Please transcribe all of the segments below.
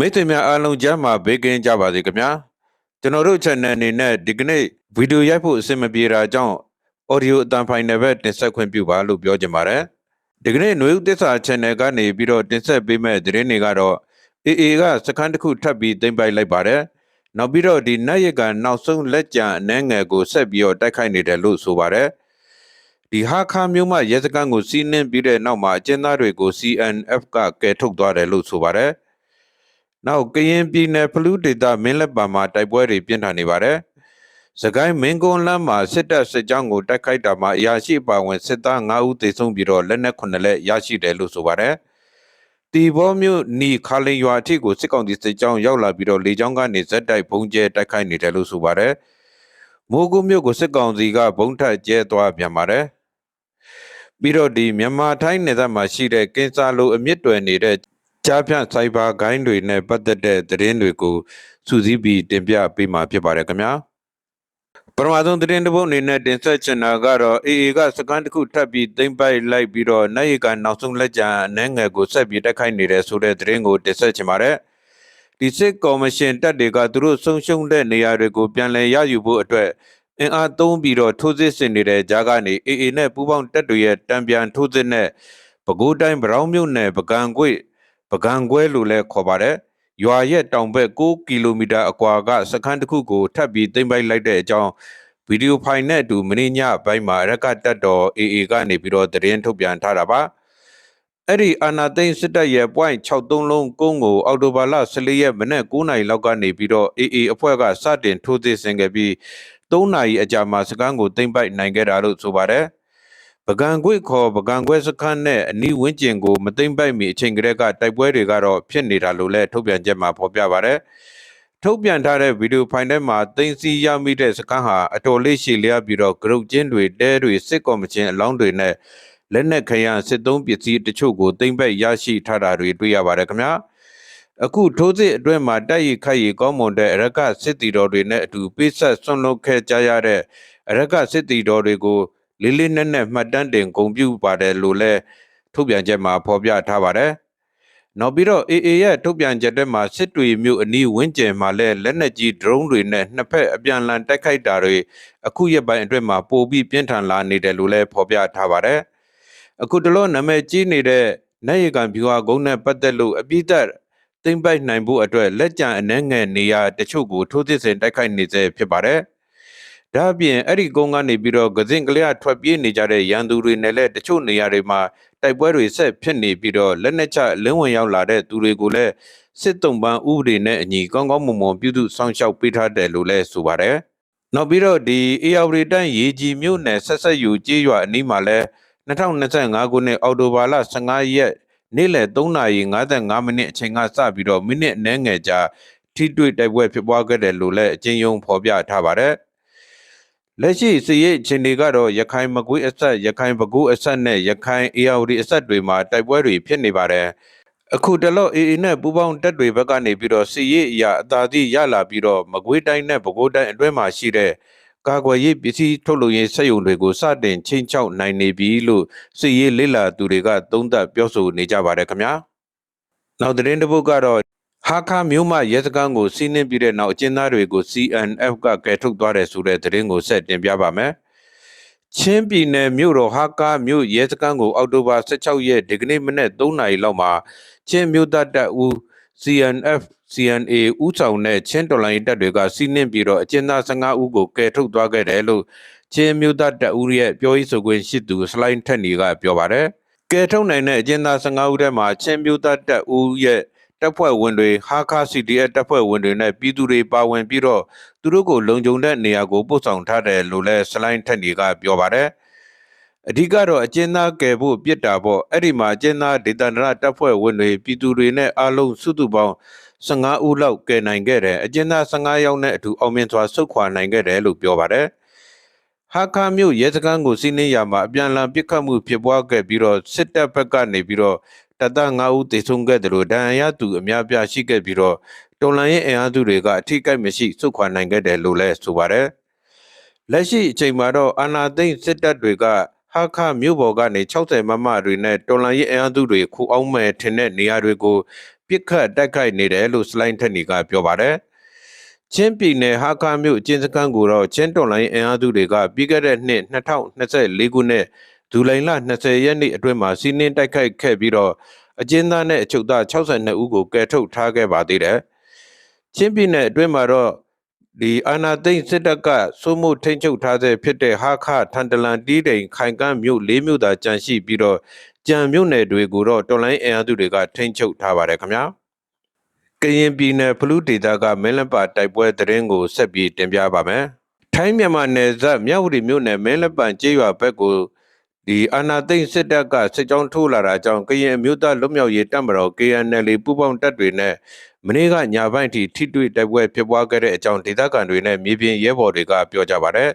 မိတ်ဆွေများအားလုံးကြားမှာဘေးကင်းကြပါစေခင်ဗျာကျွန်တော်တို့ channel အနေနဲ့ဒီကနေ့ဗီဒီယိုရိုက်ဖို့အဆင်မပြေတာကြောင့် audio အတန်ဖိုင်နယ်ပဲတင်ဆက်ခွင့်ပြုပါလို့ပြောချင်ပါတယ်ဒီကနေ့ຫນွေဥသစ္စာ channel ကနေပြီးတော့တင်ဆက်ပေးမဲ့သတင်းတွေကတော့ AA ကစခန်းတစ်ခုထပ်ပြီးတင်ပိုက်လိုက်ပါတယ်နောက်ပြီးတော့ဒီနတ်ရကနောက်ဆုံးလက်ကြံအနှဲငယ်ကိုဆက်ပြီးတော့တိုက်ခိုက်နေတယ်လို့ဆိုပါတယ်ဒီဟာခါမျိုးမှရဲစခန်းကိုစီးနှင်းပြီးတဲ့နောက်မှာအကျဉ်းသားတွေကို CNF ကကယ်ထုတ်သွားတယ်လို့ဆိုပါတယ်။ နောက်ကရင်ပြည်နယ်ဖလူးဒေသမင်းလက်ပါမှာတိုက်ပွဲတွေပြင်းထန်နေပါတယ်။စကိုင်းမင်းကွန်းလမ်းမှာစစ်တပ်စစ်ကြောင်းကိုတိုက်ခိုက်တာမှာအရာရှိပါဝင်စစ်သား9ဦးသေဆုံးပြီးတော့လက်နက်9လက်ရရှိတယ်လို့ဆိုပါတယ်။တီဘောမြို့နီခါလင်ရွာအထိကိုစစ်ကောင်စီစစ်ကြောင်းရောက်လာပြီးတော့လေကြောင်းကနေဇက်တိုက်ဘုံကျဲတိုက်ခိုက်နေတယ်လို့ဆိုပါတယ်။မိုးကုမြို့ကိုစစ်ကောင်စီကဘုံထက်ကျဲသွားပြန်ပါတယ်။ပြီးတော့ဒီမြန်မာထိုင်းနယ်စပ်မှာရှိတဲ့ကင်ဆာလိုအမြင့်တွယ်နေတဲ့ ကြားဖြန့်စိုက်ဘာဂိုင်းတွေနဲ့ပတ်သက်တဲ့သတင်းတွေကိုစူးစီးပြီးတင်ပြပေးမှာဖြစ်ပါတယ်ခင်ဗျာပထမဆုံးသတင်းတစ်ပုဒ်အနေနဲ့တင်ဆက်ချင်တာကတော့ AA ကစကန်တစ်ခုထပ်ပြီးသိမ့်ပိုက်လိုက်ပြီးတော့နိုင်ရကနောက်ဆုံးလက်ကျန်အနှဲငယ်ကိုဆက်ပြီးတက်ခိုက်နေတဲ့ဆိုတဲ့သတင်းကိုတင်ဆက်ချင်ပါတယ်ဒီစစ်ကော်မရှင်တပ်တွေကသူတို့ဆုံးရှုံးတဲ့နေရာတွေကိုပြန်လည်ရယူဖို့အတွက်အင်အားသုံးပြီးတော့ထိုးစစ်ဆင်နေတဲ့ကြားကနေအေအေနဲ့ပူးပေါင်းတပ်တွေရဲ့တံပြန်ထိုးစစ်နဲ့ပဲခူးတိုင်းဗရောင်းမြို့နယ်ပကံကွေ့ ပကံကွဲလို့လည်းခေါ်ပါတယ်ရွာရဲ့တောင်ဘက်6ကီလိုမီတာအကွာကစခန်းတစ်ခုကိုထပ်ပြီးသိမ်းပိုက်လိုက်တဲ့အကြောင်းဗီဒီယိုဖိုင်နဲ့အတူမင်းညဘိုင်းမှာရက်ကတက်တော် AA ကနေပြီးတော့သတင်းထုတ်ပြန်ထားတာပါအဲ့ဒီအာနာသိန်းစစ်တပ်ရဲ့ .63 လုံးကုန်းကိုအော်တိုဘာလ14ရက်မနေ့9နာရီလောက်ကနေပြီးတော့ AA အဖွဲ့ကစတင်ထိုးစစ်ဆင်ခဲ့ပြီး3နာရီအကြာမှာစကန်းကိုသိမ့်ပိုက်နိုင်ခဲ့တာလို့ဆိုပါတယ်။ ပကံကွေခေါ်ပကံကွဲစခန်းနဲ့အနီးဝန်းကျင်ကိုမသိမ့်ပိုက်မီအချိန်ကလေးကတိုက်ပွဲတွေကတော့ဖြစ်နေတာလို့လည်းထုတ်ပြန်ချက်မှာဖော်ပြပါတယ်။ထုတ်ပြန်ထားတဲ့ဗီဒီယိုဖိုင်ထဲမှာတင်စီရမိတဲ့စကန်းဟာအတော်လေးရှည်လျားပြီးတော့ဂရုတ်ချင်းတွေတဲတွေစစ်ကော်မရှင်အလောင်းတွေနဲ့လက်နက်ခရံစစ်သုံးပစ္စည်းတချို့ကိုတင်ပိုက်ရရှိထားတာတွေတွေ့ရပါတယ်ခင်ဗျာ။အခုထိုးစစ်အတွင်းမှာတိုက်ရိုက်ခိုက်ရီကောင်းမွန်တဲ့အရကစစ်တီတော်တွေနဲ့အတူပိဆက်ဆွန့်လွတ်ခဲ့ကြရတဲ့အရကစစ်တီတော်တွေကို လေးလေးနက်နက်မှတ်တမ်းတင်ဂုဏ်ပြုပါတယ်လို့လည်းထုတ်ပြန်ချက်မှာဖော်ပြထားပါတယ်။နောက်ပြီးတော့ AA ရဲ့ထုတ်ပြန်ချက်ထဲမှာစစ်တွေမျိုးအနီးဝန်းကျင်မှာလည်းလက်နက်ကြီး drone တွေနဲ့နှစ်ဖက်အပြန်အလှန်တိုက်ခိုက်တာတွေအခုရက်ပိုင်းအတွင်းမှာပိုပြီးပြင်းထန်လာနေတယ်လို့လည်းဖော်ပြထားပါတယ်။အခုတလို့နာမည်ကြီးနေတဲ့နိုင်ရကံဗျူဟာကုန်းနဲ့ပတ်သက်လို့အပိသက်သိမ့်ပိုက်နိုင်ဖို့အတွက်လက်ကျန်အနှဲငယ်နေရာတချို့ကိုထိုးစစ်ဆင်တိုက်ခိုက်နေစေဖြစ်ပါတယ်။ ဒါ့အပြင်အဲ့ဒီကုန်းကနေပြီးတော့ဂဇင်ကလေးထွက်ပြေးနေကြတဲ့ရန်သူတွေနဲ့လည်းတချို့နေရာတွေမှာတိုက်ပွဲတွေဆက်ဖြစ်နေပြီးတော့လက်နက်ချလင်းဝင်ရောက်လာတဲ့သူတွေကိုလည်းစစ်တုံးပန်းဥပဒေနဲ့အညီကောင်းကောင်းမွန်မွန်ပြုစုစောင့်ရှောက်ပေးထားတယ်လို့လည်းဆိုပါတယ်။နောက်ပြီးတော့ဒီအေယာဝတီတန်းရေကြီးမြို့နယ်ဆက်ဆက်ယူကြေးရွာအနီးမှာလည်း2025ခုနှစ်အောက်တိုဘာလ15ရက်နေ့လယ်3:55မိနစ်အချိန်ကစပြီးတော့မိနစ်အနည်းငယ်ကြာထိတွေ့တိုက်ပွဲဖြစ်ပွားခဲ့တယ်လို့လည်းအကျဉ်းယုံဖော်ပြထားပါတယ်။ လက်ရှိစစ်ရေးအခြေအနေကတော့ရခိုင်မကွေးအဆက်ရခိုင်ပဲခူးအဆက်နဲ့ရခိုင်အေရဝတီအဆက်တွေမှာတိုက်ပွဲတွေဖြစ်နေပါတယ်။အခုတလော့အေအေနဲ့ပူပေါင်းတပ်တွေဘက်ကနေပြီးတော့စစ်ရေးအရာအသာစီးရလာပြီးတော့မကွေးတိုင်းနဲ့ပဲခူးတိုင်းအတွင်းမှာရှိတဲ့ကာကွယ်ရေးပစ္စည်းထုတ်လုပ်ရေးစက်ရုံတွေကိုစတင်ချင်းချောက်နိုင်နေပြီလို့စစ်ရေးလေ့လာသူတွေကသုံးသပ်ပြောဆိုနေကြပါတယ်ခင်ဗျာနောက်သတင်းတစ်ပုဒ်ကတော့ ဟာခါမျိုးမရဲစခန်းကိုစီးနှင်းပြီးတဲ့နောက်အကျဉ်းသားတွေကို CNF ကကယ်ထုတ်သွားတယ်ဆိုတဲ့သတင်းကိုဆက်တင်ပြပါမယ်ချင်းပြည်နယ်မြို့တော်ဟာကာမြို့ရဲစခန်းကိုအောက်တိုဘာ16ရက်ဒီကနေ့မနေ့3နာရီလောက်မှာချင်းမြို့သားတပ်ဦး CNF CNA ဥဆောင်တဲ့ချင်းတော်လိုင်းတပ်တွေကစီးနှင်းပြီးတော့အကျဉ်းသား15ဦးကိုကယ်ထုတ်သွားခဲ့တယ်လို့ချင်းမျိုးသားတပ်ဦးရဲ့ပြောရေးဆိုခွင့်ရှိသူစလိုင်းထက်နီကပြောပါတယ်။ကယ်ထုတ်နိုင်တဲ့အကျဉ်းသား15ဦးထဲမှာချင်းမျိုးသားတပ်ဦးရဲ့ တပ်ဖွဲ့ဝင်တွေဟာခါ CDF တပ်ဖွဲ့ဝင်တွေနဲ့ပြည်သူတွေပါဝင်ပြီးတော့သူတို့ကိုလုံခြုံတဲ့နေရာကိုပို့ဆောင်ထားတယ်လို့လည်းစလိုင်းထက်နီကပြောပါတယ်။အဓိကတော့အကျဉ်းသားကယ်ဖို့ပြစ်တာပေါ့အဲ့ဒီမှာအကျဉ်းသားဒေသန္တရတပ်ဖွဲ့ဝင်တွေပြည်သူတွေနဲ့အားလုံးစုစုပေါင်း15ဦးလောက်ကယ်နိုင်ခဲ့တယ်အကျဉ်းသား15ယောက်နဲ့အတူအောင်မြင်စွာဆုတ်ခွာနိုင်ခဲ့တယ်လို့ပြောပါတယ်ဟာခါမြို့ရဲစခန်းကိုစီးနှင်းရမှာအပြန်အလှန်ပစ်ခတ်မှုဖြစ်ပွားခဲ့ပြီးတော့စစ်တပ်ဘက်ကနေပြီးတော့ တတ9ဦးသေဆုံးခဲ့တယ်လို့ဒဏ်ရာရသူအများပြားရှိခဲ့ပြီးတော့တော်လန်ရဲ့အင်အားစုတွေကအထိကိမရှိစုခွာနိုင်ခဲ့တယ်လို့လည်းဆိုပါတယ်လက်ရှိအချိန်မှာတော့အာနာသိန်းစစ်တပ်တွေကဟာခမြို့ပေါ်ကနေ60မမတွေနဲ့တော်လန်ရဲ့အင်အားစုတွေခုအောင်မဲ့ထင်တဲ့နေရာတွေကိုပြစ်ခတ်တိုက်ခိုက်နေတယ်လို့စလိုင်းထက်နီကပြောပါတယ်ချင်းပြည်နယ်ဟာခါမြို့အကျဉ်းစခန်းကိုတော့ချင်းတွန်လိုင်းအင်အားစုတွေကပြီးခဲ့တဲ့နှစ်2024ခုနှစ် ဇူလိုင်လ20ရက်နေ့အတွင်းမှာစီးနင်းတိုက်ခိုက်ခဲ့ပြီးတော့အကျဉ်းသားနဲ့အချုပ်သား62ဦးကိုကယ်ထုတ်ထားခဲ့ပါသေးတယ်ချင်းပြည်နယ်အတွင်းမှာတော့ဒီအာနာသိန်းစစ်တပ်ကစိုးမိုးထိန်းချုပ်ထားတဲ့ဖြစ်တဲ့ဟာခထန်တလန်တီးတိန်ခိုင်ကန်းမြို့၄မြို့သာကြန့်ရှိပြီးတော့ကြံမြို့နယ်တွေကိုတော့တော်လိုင်းအင်အားစုတွေကထိန်းချုပ်ထားပါတယ်ခင်ဗျာကရင်ပြည်နယ်ဖလူးဒေသကမဲလပတိုက်ပွဲသတင်းကိုဆက်ပြီးတင်ပြပါမယ်ထိုင်းမြန်မာနယ်စပ်မြဝတီမြို့နယ်မဲလပံကျေးရွာဘက်ကို ဒီအာနာသိန်းစစ်တပ်ကစစ်ကြောင်းထိုးလာတာကြောင့်ကရင်အမျိုးသားလွတ်မြောက်ရေးတပ်မတော် KNL ပူးပေါင်းတပ်တွေနဲ့မနေ့ကညပိုင်းထိထိတွေ့တိုက်ပွဲဖြစ်ပွားခဲ့တဲ့အကြောင်းဒေသခံတွေနဲ့မြေပြင်ရဲဘော်တွေကပြောကြပါတယ်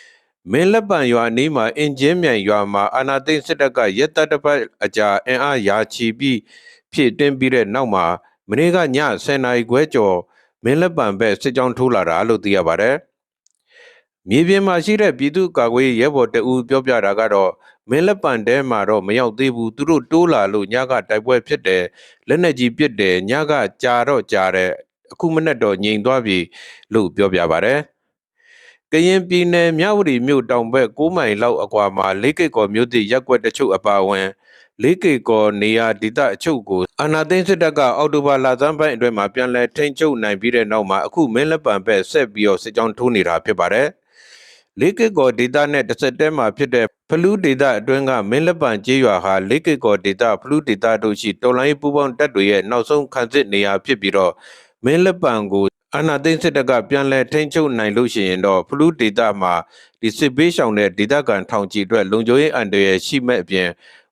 ။မင်းလက်ပံရွာနီးမှာအင်ဂျင်မြန်ရွာမှာအာနာသိန်းစစ်တပ်ကရက်တပ်တစ်ပတ်အကြာအင်အားရာချီပြီးဖြစ်တင်ပြီးတဲ့နောက်မှာမနေ့ကည10နာရီခွဲကျော်မင်းလက်ပံဘက်စစ်ကြောင်းထိုးလာတာလို့သိရပါတယ်။မြေပြင်မှာရှိတဲ့ပြည်သူ့ကာကွယ်ရေးရဲဘော်တအူပြောပြတာကတော့ မင်းလက်ပံတဲမှာတော့မရောက်သေးဘူးသူတို့တိုးလာလို့ညကတိုက်ပွဲဖြစ်တယ်လက်နဲ့ကြီးပစ်တယ်ညကကြာတော့ကြာတယ်အခုမနေ့တော့ငြိမ်သွားပြီလို့ပြောပြပါတယ်ကရင်ပြည်နယ်မြဝတီမြို့တောင်ဘက်6မိုင်လောက်အကွာမှာလေးကိတ်ကော်မြို့သစ်ရက်ွက်တချို့အပါအဝင်လေးကိတ်ကော်နေရာဒေသအချို့ကိုအာနာသိန်းစစ်တပ်ကအော်တိုဘာလဆန်းပိုင်းအတွင်းမှာပြန်လည်ထိန်းချုပ်နိုင်ပြီးတဲ့နောက်မှာအခုမင်းလက်ပံဘက်ဆက်ပြီးတော့စစ်ကြောင်းထိုးနေတာဖြစ်ပါတယ်လေးကိတ်ကော်ဒေသနဲ့တစ်ဆက်တည်းမှာဖြစ်တဲ့ ဖလူးဒေသအတွင်းကမင်းလက်ပံကျေးရွာဟာလေးကိတ်ကော်ဒေသဖလူးဒေသတို့ရှိတော်လိုင်းပူပေါင်းတပ်တွေရဲ့နောက်ဆုံးခံစစ်နေရာဖြစ်ပြီးတော့မင်းလက်ပံကိုအာနာသိန်းစစ်တပ်ကပြန်လည်ထိန်းချုပ်နိုင်လို့ရှိရင်တော့ဖလူးဒေသမှာဒီစစ်ပေးရှောင်တဲ့ဒေသခံထောင်ချီအတွက်လုံခြုံရေးအန္တရာယ်ရှိမဲ့အပြင်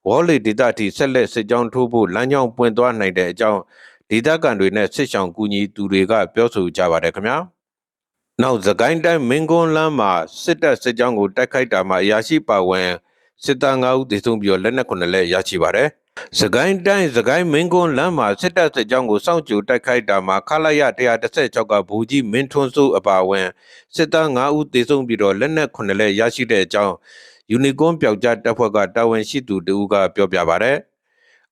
ဝေါ်လီဒေသထိဆက်လက်စစ်ကြောင်းထိုးဖို့လမ်းကြောင်းပွင့်သွားနိုင်တဲ့အကြောင်းဒေသခံတွေနဲ့စစ်ဆောင်ကူညီသူတွေကပြောဆိုကြပါတယ်ခင်ဗျာ။ နောက်သကိုင်းတိုင်းမင်းကွန်းလမ်းမှာစစ်တပ်စစ်ကြောင်းကိုတိုက်ခိုက်တာမှာအရာရှိပါဝင်စစ်သား9ဦးသေဆုံးပြီးတော့လက်နက်9လက်ရရှိပါတယ်။စကိုင်းတိုင်းစကိုင်းမင်းကွန်းလမ်းမှာစစ်တပ်စစ်ကြောင်းကိုစောင့်ကြိုတိုက်ခိုက်တာမှာခလာရ116ကဘူကြီးမင်းထွန်းစိုးအပါအဝင်စစ်သား9ဦးသေဆုံးပြီးတော့လက်နက်9လက်ရရှိတဲ့အကြောင်းယူနီကွန်ပျောက်ကြားတပ်ဖွဲ့ကတာဝန်ရှိသူတဦးကပြောပြပါဗျ။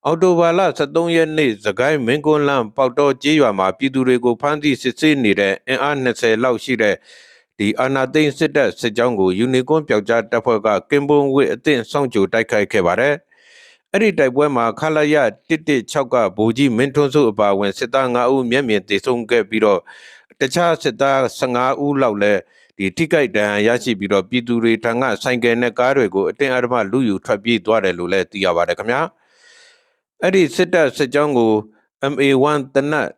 အော်တိုဘာလ23ရက်နေ့သခိုင်းမင်းကွန်းလန်းပေါတော့ကျေးရွာမှာပြည်သူတွေကိုဖမ်းဆီးစစ်ဆေးနေတဲ့အင်အား20လောက်ရှိတဲ့ဒီအာနာသိန်းစစ်တပ်စစ်ကြောင်းကိုယူနီကွန်ပျောက်ကြားတပ်ဖွဲ့ကကင်ဘုံဝစ်အသင့်ဆောင်ကြိုတိုက်ခိုက်ခဲ့ပါတယ်။အဲ့ဒီတိုက်ပွဲမှာခလာရ116ကဗိုလ်ကြီးမင်းထွန်းစုအပါအဝင်စစ်သား9ဦးမျက်မြင်သေဆုံးခဲ့ပြီးတော့တခြားစစ်သား15ဦးလောက်လည်းဒီထိကြိုက်တန်ရရှိပြီးတော့ပြည်သူတွေထံကဆိုင်ကယ်နဲ့ကားတွေကိုအတင်းအဓမ္မလူယူထွက်ပြေးသွားတယ်လို့လည်းသိရပါတယ်ခင်ဗျာ အဲ့ဒီစစ်တပ်စစ်ကြောင်းကို MA1 တနတ်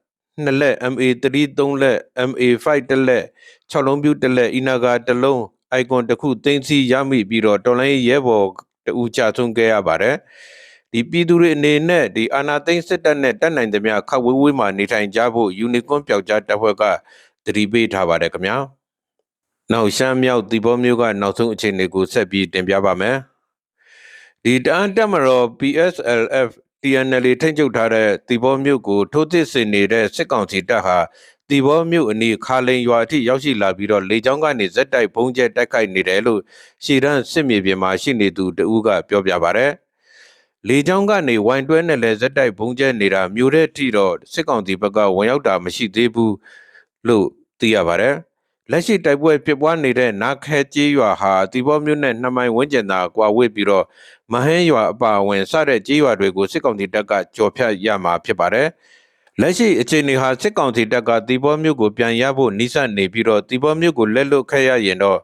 နှစ်လက် MA3 သုံးလက် MA5 တစ်လက်6လုံးပြူတစ်လက်အီနာဂါတစ်လုံး icon တစ်ခုသိမ်းစီရမိပြီးတော့တော်လိုင်းရဲဘော်တူကြဆုံးခဲ့ရပါတယ်ဒီပြည်သူတွေအနေနဲ့ဒီအာနာသိန်းစစ်တပ်နဲ့တက်နိုင်သမျှခက်ဝေးဝေးမှာနေထိုင်ကြဖို့ယူနီကွန်ပျောက်ကြားတပ်ဖွဲ့ကတတိပေးထားပါတယ်ခင်ဗျာနောက်ရှမ်းမြောက်ဒီဘောမျိုးကနောက်ဆုံးအခြေအနေကိုဆက်ပြီးတင်ပြပါမယ်ဒီတအန်တက်မတော် PSLF TNL ထိန်းချုပ်ထားတဲ့ဒီဘောမျိုးကိုထိုးသစ်စင်နေတဲ့စစ်ကောင်စီတပ်ဟာဒီဘောမျိုးအနီးခါလိန်ရွာအထိရောက်ရှိလာပြီးတော့လေကြောင်းကနေဇက်တိုက်ဘုံကျဲတိုက်ခိုက်နေတယ်လို့ရှီရန်စစ်မြေပြင်မှာရှိနေသူတဦးကပြောပြပါဗျ။လေကြောင်းကနေဝိုင်တွဲနဲ့လည်းဇက်တိုက်ဘုံကျဲနေတာမျိုးတဲ့ထိတော့စစ်ကောင်စီဘက်ကဝင်ရောက်တာမရှိသေးဘူးလို့သိရပါဗျ။ လက်ရှိတိုက်ပွဲဖြစ်ပွားနေတဲ့နာခဲကျေးရွာဟာတီဘောမြို့နဲ့နှမိုင်ဝန်းကျင်သာကွာဝေးပြီးတော့မဟင်းရွာအပါအဝင်စတဲ့ကျေးရွာတွေကိုစစ်ကောင်စီတပ်ကကြော်ဖြတ်ရမှာဖြစ်ပါတယ်။လက်ရှိအခြေအနေဟာစစ်ကောင်စီတပ်ကတီဘောမြို့ကိုပြန်ရဖို့နှိစက်နေပြီးတော့တီဘောမြို့ကိုလက်လွတ်ခဲ့ရရင်တော့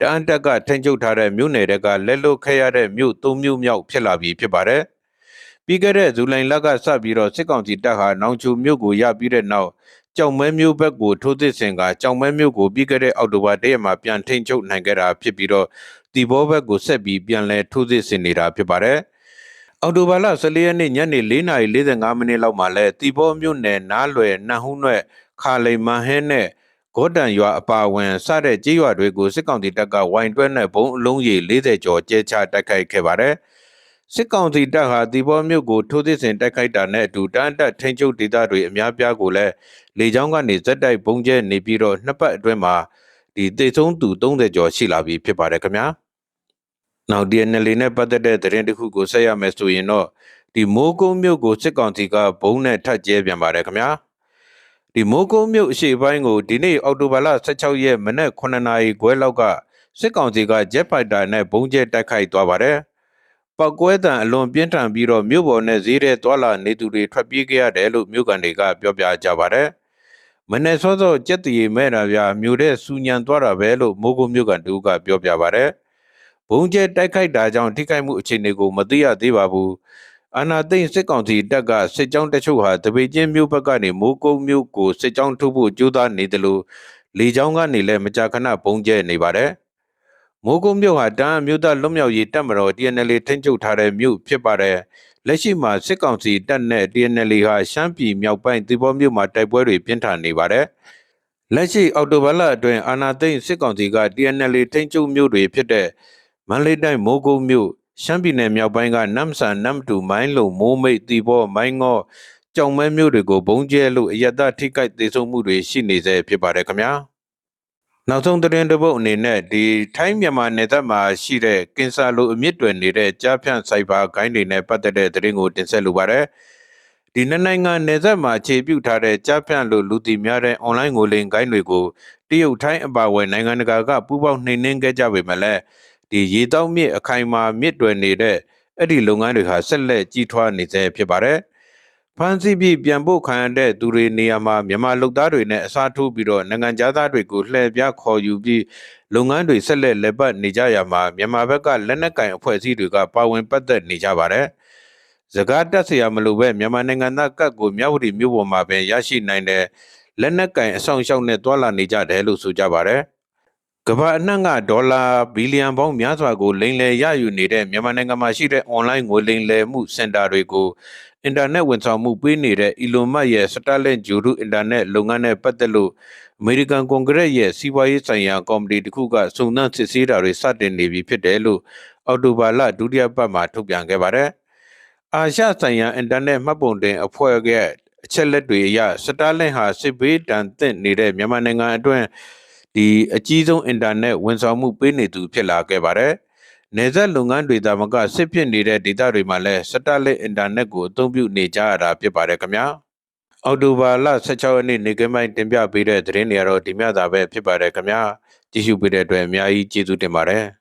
တအန်တက်ကထိန်းချုပ်ထားတဲ့မြို့နယ်တွေကလက်လွတ်ခဲ့ရတဲ့မြို့၃မြို့မြောက်ဖြစ်လာပြီဖြစ်ပါတယ်။ပြီးခဲ့တဲ့ဇူလိုင်လကစပြီးတော့စစ်ကောင်စီတပ်ဟာနောင်ချူမြို့ကိုရပြီးတဲ့နောက် ကြောင်မဲမျိုးဘက်ကိုထိုးသစ်စင်ကကြောင်မဲမျိုးကိုပြီးခဲ့တဲ့အောက်တိုဘာတရက်မှာပြန်ထိန်ချုပ်နိုင်ခဲ့တာဖြစ်ပြီးတော့တီဘောဘက်ကိုဆက်ပြီးပြန်လဲထိုးသစ်စင်နေတာဖြစ်ပါတယ်။အော်တိုဘာလ14ရက်နေ့ညနေ4:45မိနစ်လောက်မှာလဲတီဘောမြို့နယ်နားလွယ်နတ်ဟုနွဲ့ခါလိန်မဟဲနဲ့ဂေါတန်ရွာအပါဝင်စတဲ့ကြေးရွာတွေကိုစစ်ကောင်စီတပ်ကဝိုင်တွဲနဲ့ဘုံအလုံးကြီး40ကျော်ကျဲချတိုက်ခိုက်ခဲ့ပါတယ်။ စစ်ကောင်စီတပ်ဟာဒီဘောမြို့ကိုထိုးသစ်ဆင်တိုက်ခိုက်တာနဲ့အတူတန်းတက်ထိန်းချုပ်ဒေသတွေအများပြားကိုလည်းလေကြောင်းကနေဇက်တိုက်ဘုံကျဲနေပြီးတော့နှစ်ပတ်အတွင်းမှာဒီတေဆုံးသူ30ကျော်ရှိလာပြီဖြစ်ပါတယ်ခင်ဗျာ။နောက် DNL နဲ့ပတ်သက်တဲ့သတင်းတစ်ခုကိုဆက်ရမယ်ဆိုရင်တော့ဒီမိုးကုံးမြို့ကိုစစ်ကောင်စီကဘုံနဲ့ထပ်ကျဲပြန်ပါတယ်ခင်ဗျာဒီမိုးကုံးမြို့အရှိပိုင်းကိုဒီနေ့အောက်တိုဘာလ16ရက်မနက်9နာရီခွဲလောက်ကစစ်ကောင်စီကဂျက်ဖိုက်တာနဲ့ဘုံကျဲတိုက်ခိုက်သွားပါတယ် ပောက်ကွဲတံအလွန်ပြင်းထန်ပြီးတော့မြို့ပေါ်နဲ့ဈေးထဲသွာလာနေသူတွေထွက်ပြေးခဲ့ရတယ်လို့မြို့ကန်တွေကပြောပြကြပါတယ်မနေ့စောစောကြက်တရီမဲ့တာဗျာမြို့တဲ့စူညံသွားတာပဲလို့မိုးကုံးမြို့ကန်တူကပြောပြပါတယ်ဘုံကျဲတိုက်ခိုက်တာကြောင့်ထိခိုက်မှုအခြေအနေကိုမသိရသေးပါဘူးအာနာသိန်းစစ်ကောင်စီတပ်ကစစ်ကြောင်းတချို့ဟာတပေချင်းမြို့ဘက်ကနေမိုးကုတ်မြို့ကိုစစ်ကြောင်းထုတ်ဖို့ကြိုးစားနေတယ်လို့လေကြောင်းကနေလည်းမကြာခဏပုံကျဲနေပါတယ်။ မိုးကုတ်မြို့ဟာတန်းအမျိုးသားလွတ်မြောက်ရေးတပ်မတော် TNL ထိန်းချုပ်ထားတဲ့မြို့ဖြစ်ပါတယ်။လက်ရှိမှာစစ်ကောင်စီတပ်နဲ့ TNL ဟာရှမ်းပြည်မြောက်ပိုင်းသီပေါမြို့မှာတိုက်ပွဲတွေပြင်းထန်နေပါတယ်။လက်ရှိအော်တိုဘလအတွင်းအာနာသိန်းစစ်ကောင်စီက TNL ထိန်းချုပ်မြို့တွေဖြစ်တဲ့မန္တလေးတိုင်းမိုးကုတ်မြို့ရှမ်းပြည်နယ်မြောက်ပိုင်းကနမ်ဆန်နမ်တူမိုင်းလုံမိုးမိတ်တီဘောမိုင်းငေါကြောင်မဲမြို့တွေကိုဘုံကျဲလို့အယက်သားထိကိုက်သေးဆုံးမှုတွေရှိနေစေဖြစ်ပါတယ်ခင်ဗျာ နောက်ဆုံးသတင်းတစ်ပုဒ်အနေနဲ့ဒီထိုင်းမြန်မာနယ်စပ်မှာရှိတဲ့ကင်ဆာလိုအမြင့်တွယ်နေတဲ့ကြားဖြန့်စိုက်ဘာဂိုင်းတွေနဲ့ပတ်သက်တဲ့သတင်းကိုတင်ဆက်လိုပါတယ်ဒီနှစ်နိုင်ငံနယ်စပ်မှာခြေပြုတ်ထားတဲ့ကြားဖြန့်လို့လူတီများတဲ့အွန်လိုင်းငွေလိမ်ဂိုင်းတွေကိုတရုတ်ထိုင်းအပါအဝင်နိုင်ငံတကာကပူးပေါင်းနှိမ်နင်းခဲ့ကြပေမဲ့လည်းဒီရေတောက်မြစ်အခိုင်အမာမြစ်တွယ်နေတဲ့အဲ့ဒီလုပ်ငန်းတွေဟာဆက်လက်ကြီးထွားနေစေဖြစ်ပါတယ်။ ဖမ်းဆီးပြီးပြန်ပို့ခံရတဲ့သူတွေနေရာမှာမြန်မာလုပ်သားတွေနဲ့အစားထိုးပြီးတော့နိုင်ငံသားတွေကိုလှည့်ပြခေါ်ယူပြီးလုပ်ငန်းတွေဆက်လက်လက်ပတ်နေကြရမှာမြန်မာဘက်ကလက်နက်ကင်အဖွဲ့အစည်းတွေကပါဝင်ပတ်သက်နေကြပါတယ်။စကားတက်စရာမလိုပဲမြန်မာနိုင်ငံသားကတ်ကိုမြဝတီမြို့ပေါ်မှာပဲရရှိနိုင်တဲ့လက်နက်ကင်အဆောင်ရှောက်နဲ့တွာလာနေကြတယ်လို့ဆိုကြပါတယ်။ကမ္ဘာအနှံ့ကဒေါ်လာဘီလီယံပေါင်းများစွာကိုလိမ်လည်ရယူနေတဲ့မြန်မာနိုင်ငံမှာရှိတဲ့ online ငွေလိမ်လည်မှုစင်တာတွေကို အင်တာနက်ဝန်ဆောင်မှုပေးနေတဲ့ Elon Musk ရဲ့ Starlink ဂျူရုအင်တာနက်လုပ်ငန်းနဲ့ပတ်သက်လို့အမေရိကန်ကွန်ဂရက်ရဲ့စီးပွားရေးဆိုင်ရာကော်မတီတစ်ခုကစုံစမ်းစစ်ဆေးတာတွေစတင်နေပြီဖြစ်တယ်လို့အော်တိုဘာလဒုတိယပတ်မှာထုတ်ပြန်ခဲ့ပါတယ်။အာရှဆိုင်ရာအင်တာနက်မှတ်ပုံတင်အဖွဲ့ကအချက်လက်တွေအရ Starlink ဟာစစ်ဘေးတန်သင့်နေတဲ့မြန်မာနိုင်ငံအတွင်းဒီအကြီးဆုံးအင်တာနက်ဝန်ဆောင်မှုပေးနေသူဖြစ်လာခဲ့ပါတယ်။ နေဆက်လုပ်ငန်းတွေသာမကစစ်ဖြစ်နေတဲ့ဒေသတွေမှာလည်းစတက်လက်အင်တာနက်ကိုအသုံးပြုနေကြရတာဖြစ်ပါတယ်ခင်ဗျာ။အော်တိုဘာလ16ရက်နေ့နေကမိုင်းတင်ပြပေးတဲ့သတင်းတွေကတော့ဒီမြသာပဲဖြစ်ပါတယ်ခင်ဗျာ။ကြည့်ရှုပေးတဲ့အတွက်အများကြီးကျေးဇူးတင်ပါတယ်။